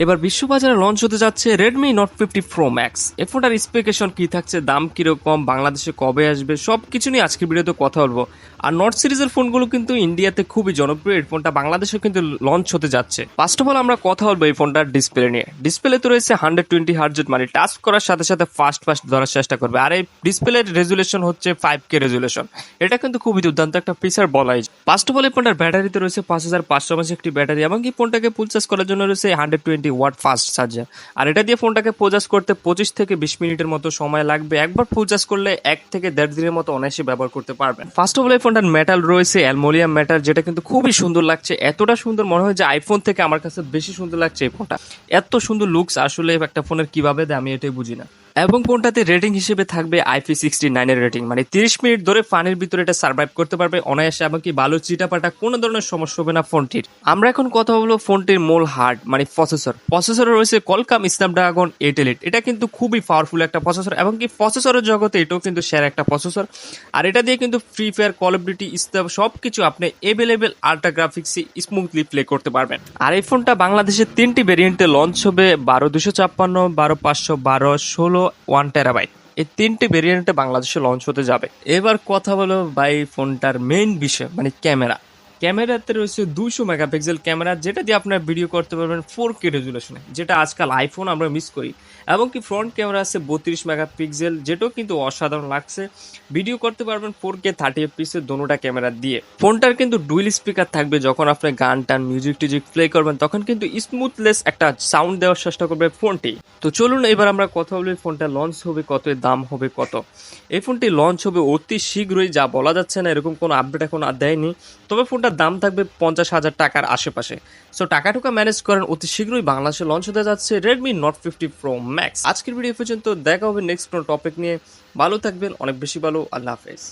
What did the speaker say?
এবার বিশ্ববাজারে লঞ্চ হতে যাচ্ছে Redmi note fifty pro max এই ফোনটার স্পেকেশন কি থাকছে, দাম কীরকম, বাংলাদেশে কবে আসবে সব কিছু নিয়ে আজকের ভিডিওতে কথা বলব। আর নট সিরিজের ফোনগুলো কিন্তু ইন্ডিয়াতে খুবই জনপ্রিয়, এই ফোনটা বাংলাদেশে কিন্তু লঞ্চ হতে যাচ্ছে। ফার্স্ট অফ অল আমরা কথা বলব এই ফোনটার ডিসপ্লে নিয়ে। ডিসপ্লে তো রয়েছে হান্ড্রেড টোয়েন্টি হার্জেট মানে টাচ করার সাথে সাথে ফাস্ট ফাস্ট ধরার চেষ্টা করবে। আর এই ডিসপ্লের রেজুলেশন হচ্ছে ফাইভ কে রেজুলেশন এটা কিন্তু খুবই দুর্দান্ত একটা ফিচার বলাই ফার্স্ট অফ অল এই ফোনটার ব্যাটারিতে রয়েছে পাঁচ হাজার পাঁচশো একটি ব্যাটারি এবং এই ফোনটাকে ফুল চার্জ করার জন্য রয়েছে hundred twenty watt fast charger আর এটা দিয়ে ফোনটাকে চার্জ করতে পঁচিশ থেকে বিশ মিনিটের মতো সময় লাগবে। একবার চার্জ করলে এক থেকে দেড় দিনের মতো অনায়াসে ব্যবহার করতে পারবেন। ফার্স্ট অফ অল এই ফোনটার মেটাল রয়েছে অ্যালমোনিয়াম মেটাল যেটা কিন্তু খুবই সুন্দর লাগছে। এতটা সুন্দর মনে হয় যে আইফোন থেকে আমার কাছে বেশি সুন্দর লাগছে এই ফোনটা এত সুন্দর লুকস আসলে একটা ফোনের কীভাবে দেয় আমি এটাই বুঝি না। এবং কোনটাতে রেটিং হিসেবে থাকবে আইপি সিক্সটি নাইনের রেটিং মানে তিরিশ মিনিট ধরে পানির ভিতরে এটা সার্ভাইভ করতে পারবে অনায়াসে এমনকি বালু চিটাপাটা কোনো ধরনের সমস্যা হবে না ফোনটির। আমরা এখন কথা বলব ফোনটির মূল হার্ড মানে প্রসেসর প্রসেসরে রয়েছে কলকাম স্ন্যাপড্রাগন এইট এলিট এটা কিন্তু খুবই পাওয়ারফুল একটা প্রসেসর এবং কি প্রসেসরের জগতে এটাও কিন্তু সেরা একটা প্রসেসর আর এটা দিয়ে কিন্তু ফ্রি ফায়ার কল অফ সব কিছু আপনি এভেলেবেল আল্ট্রা গ্রাফিক্সে স্মুথলি প্লে করতে পারবেন। আর এই ফোনটা বাংলাদেশের তিনটি ভেরিয়েন্টে লঞ্চ হবে। বারো দুশো ছাপ্পান্ন, বারো পাঁচশো বারো, ষোলো ওয়ান টেরাবাইট এই তিনটি ভেরিয়েন্টে বাংলাদেশে লঞ্চ হতে যাবে। এবার কথা বলো বাই ফোনটার মেইন বিষয় মানে ক্যামেরা ক্যামেরাতে রয়েছে দুশো মেগাপিক্সেল ক্যামেরা, যেটা দিয়ে আপনার ভিডিও করতে পারবেন ফোর কে রেজুলেশনে যেটা আজকাল আইফোন আমরা মিস করি। এবং কি ফ্রন্ট ক্যামেরা আছে বত্রিশ মেগাপিক্সেল, যেটাও কিন্তু অসাধারণ লাগছে। ভিডিও করতে পারবেন ফোর কে থার্টি এফপিসের দোনোটা ক্যামেরা দিয়ে। ফোনটার কিন্তু ডুইল স্পিকার থাকবে যখন আপনি গান টান মিউজিক টিউজিক প্লে করবেন, তখন কিন্তু স্মুথলেস একটা সাউন্ড দেওয়ার চেষ্টা করবে ফোনটি তো চলুন এবার আমরা কথা বলি ফোনটা লঞ্চ হবে কত দাম হবে কত। এই ফোনটি লঞ্চ হবে অতি শীঘ্রই, যা বলা যাচ্ছে না, এরকম কোনো আপডেট এখন আর দেয়নি। তবে ফোনটার দাম থাকবে পঞ্চাশ হাজার টাকার আশেপাশে। সো টাকা টুকা ম্যানেজ করেন অতি শীঘ্রই বাংলাদেশে লঞ্চ হতে যাচ্ছে Redmi note fifty pro max আজকের ভিডিও পর্যন্ত, দেখা হবে নেক্সট কোনো টপিক নিয়ে। ভালো থাকবেন, অনেক বেশি ভালো, আল্লাহ হাফেজ।